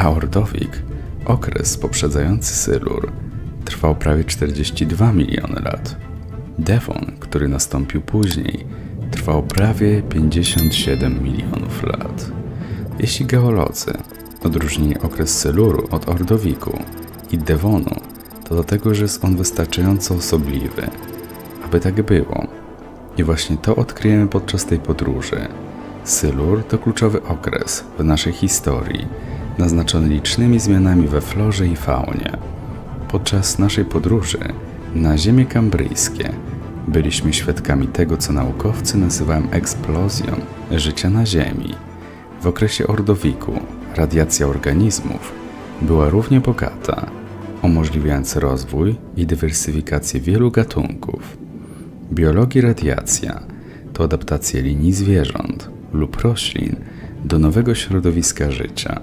a Ordowik, okres poprzedzający Sylur, trwał prawie 42 miliony lat. Devon, który nastąpił później, trwał prawie 57 milionów lat. Jeśli geolodzy odróżnili okres Syluru od Ordowiku i Devonu, to dlatego, że jest on wystarczająco osobliwy, aby tak było. I właśnie to odkryjemy podczas tej podróży. Sylur to kluczowy okres w naszej historii, naznaczony licznymi zmianami we florze i faunie. Podczas naszej podróży na Ziemię Kambryjskie byliśmy świadkami tego, co naukowcy nazywają eksplozją życia na Ziemi. W okresie Ordowiku radiacja organizmów była równie bogata, umożliwiając rozwój i dywersyfikację wielu gatunków. Biologii radiacja to adaptacja linii zwierząt lub roślin do nowego środowiska życia.